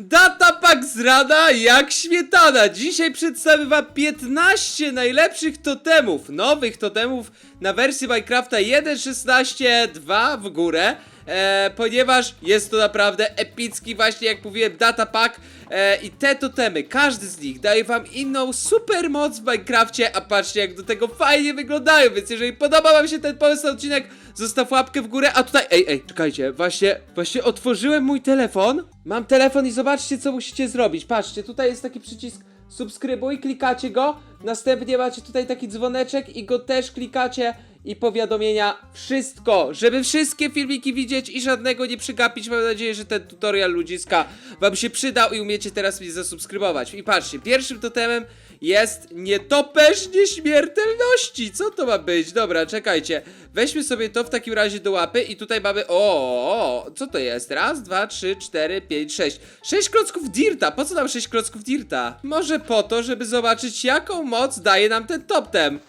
Data Pack z rana jak śmietana. Dzisiaj przedstawię wam 15 najlepszych totemów, nowych totemów na wersji Minecrafta 1.16.2 w górę. E, ponieważ jest to naprawdę epicki właśnie jak mówiłem data pack e, i te totemy, każdy z nich daje wam inną super moc w Minecrafcie, a patrzcie jak do tego fajnie wyglądają, więc jeżeli podoba wam się ten pomysł na odcinek, zostaw łapkę w górę, a tutaj, ej, ej, czekajcie, właśnie, właśnie otworzyłem mój telefon, mam telefon i zobaczcie co musicie zrobić, patrzcie, tutaj jest taki przycisk subskrybuj, klikacie go, następnie macie tutaj taki dzwoneczek i go też klikacie i powiadomienia, wszystko, żeby wszystkie filmiki widzieć i żadnego nie przegapić. Mam nadzieję, że ten tutorial ludziska wam się przydał i umiecie teraz mnie zasubskrybować. I patrzcie, pierwszym totemem jest nietoperz nieśmiertelności. Co to ma być? Dobra, czekajcie. Weźmy sobie to w takim razie do łapy i tutaj mamy, o, co to jest? Raz, dwa, trzy, cztery, pięć, sześć. Sześć klocków dirta. Po co nam sześć klocków dirta? Może po to, żeby zobaczyć jaką moc daje nam ten totem.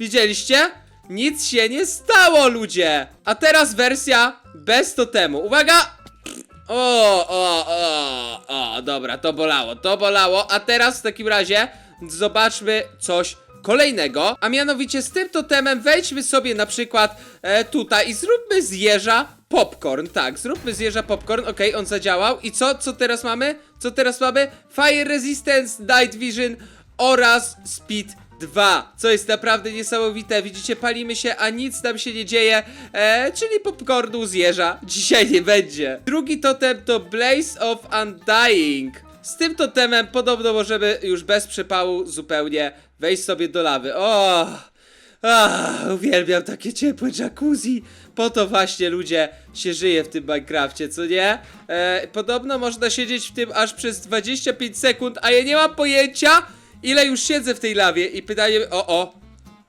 Widzieliście? Nic się nie stało, ludzie! A teraz wersja bez totemu. Uwaga! O, o, o, o, dobra, to bolało, to bolało. A teraz w takim razie zobaczmy coś kolejnego. A mianowicie z tym totemem wejdźmy sobie na przykład e, tutaj i zróbmy z jeża popcorn. Tak, zróbmy z jeża popcorn. Okej, on zadziałał. I co? Co teraz mamy? Co teraz mamy? Fire Resistance, Night Vision oraz Speed 2, co jest naprawdę niesamowite. Widzicie, palimy się, a nic nam się nie dzieje, e, czyli popcornu z dzisiaj nie będzie. Drugi totem to Blaze of Undying. Z tym totemem podobno możemy już bez przepału zupełnie wejść sobie do lawy. O! Ach, uwielbiam takie ciepłe jacuzzi. Po to właśnie ludzie się żyje w tym Minecrafcie, co nie? E, podobno można siedzieć w tym aż przez 25 sekund, a ja nie mam pojęcia, ile już siedzę w tej lawie. I pytanie, o o,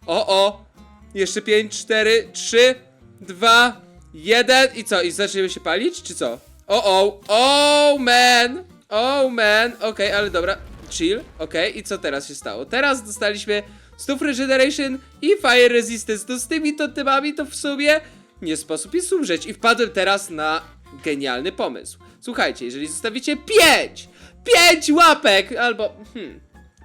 o o, jeszcze 5, 4, 3, 2, 1 i co? I zaczniemy się palić, czy co? O o, oh man, oh man, okej, ale dobra, chill, okej, i co teraz się stało? Teraz dostaliśmy Stuf Regeneration i Fire Resistance. No z tymi totemami to w sumie nie sposób jest umrzeć. I wpadłem teraz na genialny pomysł. Słuchajcie, jeżeli zostawicie 5, 5 łapek, albo hmm,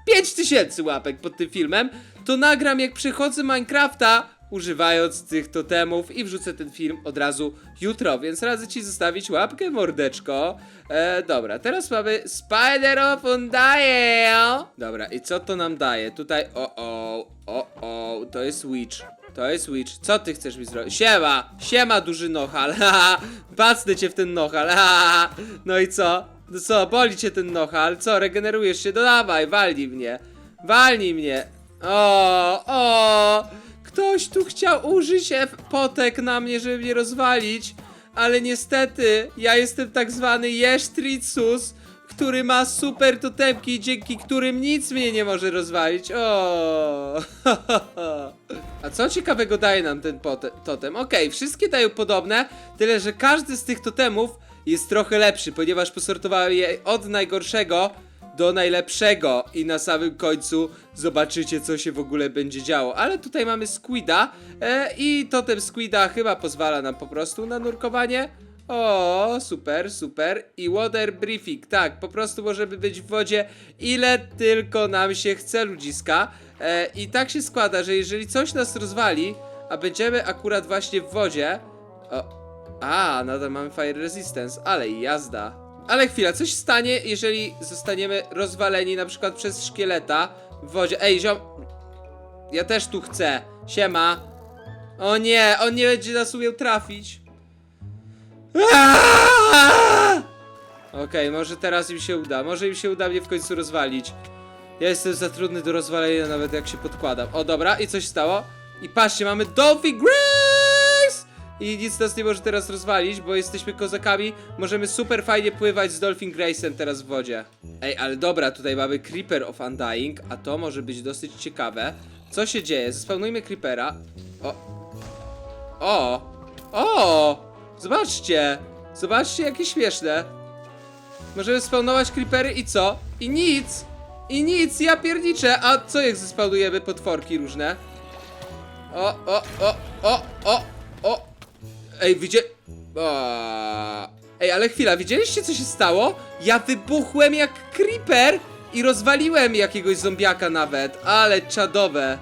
5000 łapek pod tym filmem, to nagram jak przechodzę Minecrafta używając tych totemów i wrzucę ten film od razu jutro, więc radzę ci zostawić łapkę mordeczko. E, dobra, teraz mamy Spider of Undying. Dobra, i co to nam daje? Tutaj, o o, o o, to jest Witch. To jest Witch. Co ty chcesz mi zrobić? Siema! Siema, duży nohal! Bacnę cię w ten nohal! No i co? No co, boli cię ten nohal? Co, regenerujesz się? No dawaj, walnij mnie! Walnij mnie! O, o! Ktoś tu chciał użyć potek na mnie, żeby mnie rozwalić, ale niestety ja jestem tak zwany Jesztricus, który ma super totemki, dzięki którym nic mnie nie może rozwalić. O! A co ciekawego daje nam ten pote- totem? Okej, wszystkie dają podobne, tyle że każdy z tych totemów jest trochę lepszy, ponieważ posortowałem je od najgorszego do najlepszego i na samym końcu zobaczycie co się w ogóle będzie działo. Ale tutaj mamy Squida e, i totem Squida chyba pozwala nam po prostu na nurkowanie. O, super, super. I water briefing, tak, po prostu możemy być w wodzie ile tylko nam się chce ludziska. E, I tak się składa, że jeżeli coś nas rozwali, a będziemy akurat właśnie w wodzie... O, a, nadal mamy fire resistance, ale jazda. Ale chwila, coś stanie, jeżeli zostaniemy rozwaleni na przykład przez szkieleta w wodzie. Ej, ziom... Ja też tu chcę. Siema. O nie, on nie będzie nas umiał trafić. Okej, może teraz im się uda. Może im się uda mnie w końcu rozwalić. Ja jestem za trudny do rozwalenia, nawet jak się podkładam. O, dobra, i coś stało. I patrzcie, mamy Dolphin Grace! I nic nas nie może teraz rozwalić, bo jesteśmy kozakami. Możemy super fajnie pływać z Dolphin Grace'em teraz w wodzie. Ej, ale dobra, tutaj mamy Creeper of Undying, a to może być dosyć ciekawe. Co się dzieje? Zespełnujmy Creepera. O. O! O! Zobaczcie! Zobaczcie, jakie śmieszne. Możemy spawnować creepery i co? I nic! I nic, ja pierniczę! A co jak zespawnujemy potworki różne? O, o, o, o, o, o! Ej, widzie... O, Ej, ale chwila, widzieliście co się stało? Ja wybuchłem jak creeper i rozwaliłem jakiegoś zombiaka nawet, ale czadowe.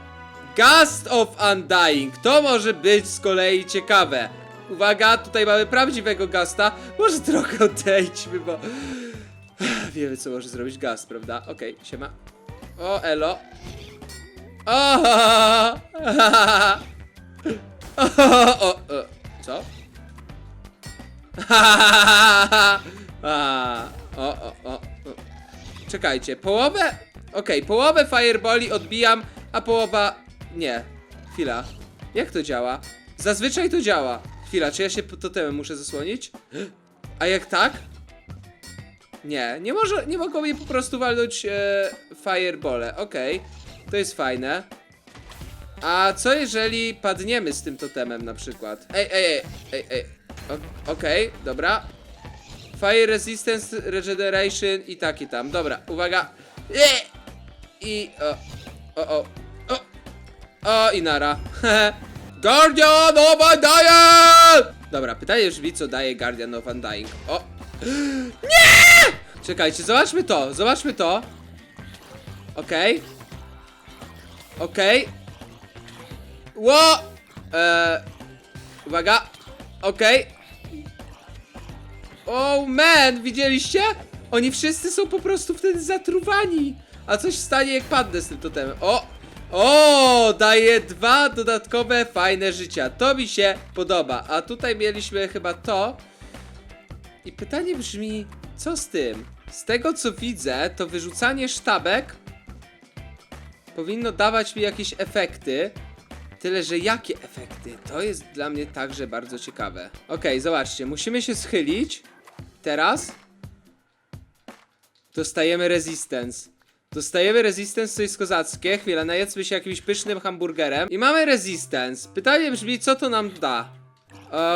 Gust of Undying, to może być z kolei ciekawe. Uwaga, tutaj mamy prawdziwego Gasta. Może trochę odejdźmy, bo... Wiemy co może zrobić Gast, prawda? Okej, siema. O, elo. O, o, o, o, co? A, o, o, o. Czekajcie, połowę. Okej, połowę fireboli odbijam, a połowa. Nie. Chwila. Jak to działa? Zazwyczaj to działa. Chwila, czy ja się totemem muszę zasłonić? A jak tak? Nie, nie może, nie mogą mnie po prostu walnąć e, firebole. Okej, to jest fajne. A co jeżeli padniemy z tym totemem na przykład? Ej, ej, ej, ej, ej. Okej, dobra. Fire resistance, regeneration i taki tam. Dobra, uwaga. I o, o, o, o, o i nara. Guardian of Undying! Dobra, pytanie brzmi, co daje Guardian of Undying. O! Nie! Czekajcie, zobaczmy to, zobaczmy to. Okej. Okej. Ło! Eee, uwaga. Okej. Oh man, widzieliście? Oni wszyscy są po prostu wtedy zatruwani. A coś stanie jak padnę z tym totemem. O! O! Daje dwa dodatkowe fajne życia. To mi się podoba. A tutaj mieliśmy chyba to. I pytanie brzmi, co z tym? Z tego co widzę, to wyrzucanie sztabek powinno dawać mi jakieś efekty. Tyle, że jakie efekty? To jest dla mnie także bardzo ciekawe. Okej, zobaczcie, musimy się schylić. Teraz. Dostajemy resistance. Dostajemy resistance, co jest kozackie. Chwila, najedzmy się jakimś pysznym hamburgerem. I mamy resistance. Pytanie brzmi, co to nam da?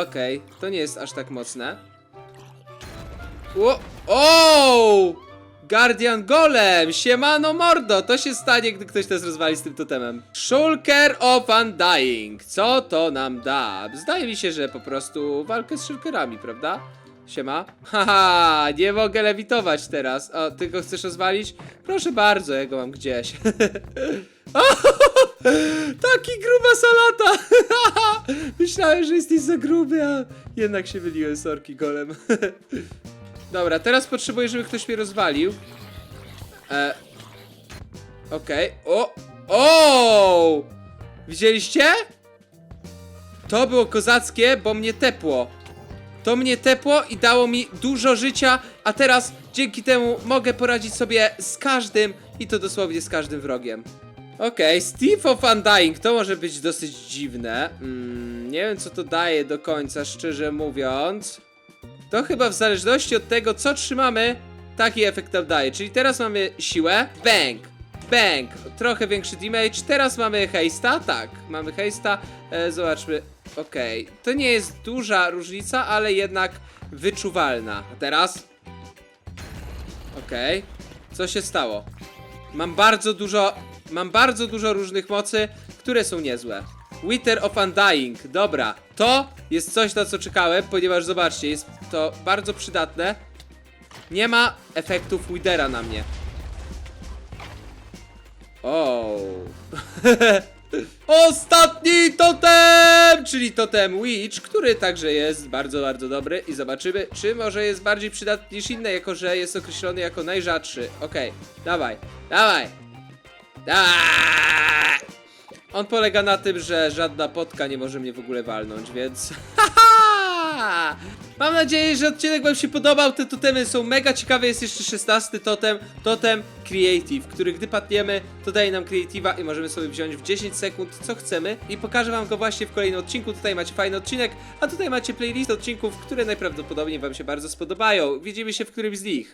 Okej, to nie jest aż tak mocne. O! o! Guardian Golem! Siemano mordo! To się stanie, gdy ktoś nas rozwali z tym totemem. Shulker of Undying. Co to nam da? Zdaje mi się, że po prostu walkę z shulkerami, prawda? Siema. Haha, nie mogę lewitować teraz. O, ty go chcesz rozwalić? Proszę bardzo, ja go mam gdzieś. taki gruba salata! Myślałem, że jesteś za gruby, a jednak się myliłem, sorki golem. Dobra, teraz potrzebuję, żeby ktoś mnie rozwalił. E, Okej. O! O! Widzieliście? To było kozackie, bo mnie tepło. To mnie tepło i dało mi dużo życia, a teraz dzięki temu mogę poradzić sobie z każdym i to dosłownie z każdym wrogiem. Okej, Steve of Undying, to może być dosyć dziwne. Mm, nie wiem co to daje do końca, szczerze mówiąc. To chyba w zależności od tego, co trzymamy, taki efekt nam daje. Czyli teraz mamy siłę, bang, bang, trochę większy damage. Teraz mamy haste'a, tak, mamy haste'a. E, zobaczmy, okej, to nie jest duża różnica, ale jednak wyczuwalna. A teraz? Okej, co się stało? Mam bardzo dużo, mam bardzo dużo różnych mocy, które są niezłe. Wither of Undying, dobra, to jest coś na co czekałem, ponieważ zobaczcie, jest to bardzo przydatne. Nie ma efektów Withera na mnie. O. Ostatni totem! Czyli totem Witch, który także jest bardzo, bardzo dobry i zobaczymy, czy może jest bardziej przydatny niż inne, jako że jest określony jako najrzadszy. Okej, dawaj, dawaj, dawaj! On polega na tym, że żadna potka nie może mnie w ogóle walnąć, więc... Mam nadzieję, że odcinek wam się podobał, te totemy są mega ciekawe, jest jeszcze 16 totem, totem Creative, który gdy padniemy, to daje nam Creative'a i możemy sobie wziąć w 10 sekund co chcemy. I pokażę wam go właśnie w kolejnym odcinku, tutaj macie fajny odcinek, a tutaj macie playlist odcinków, które najprawdopodobniej wam się bardzo spodobają, widzimy się w którymś z nich.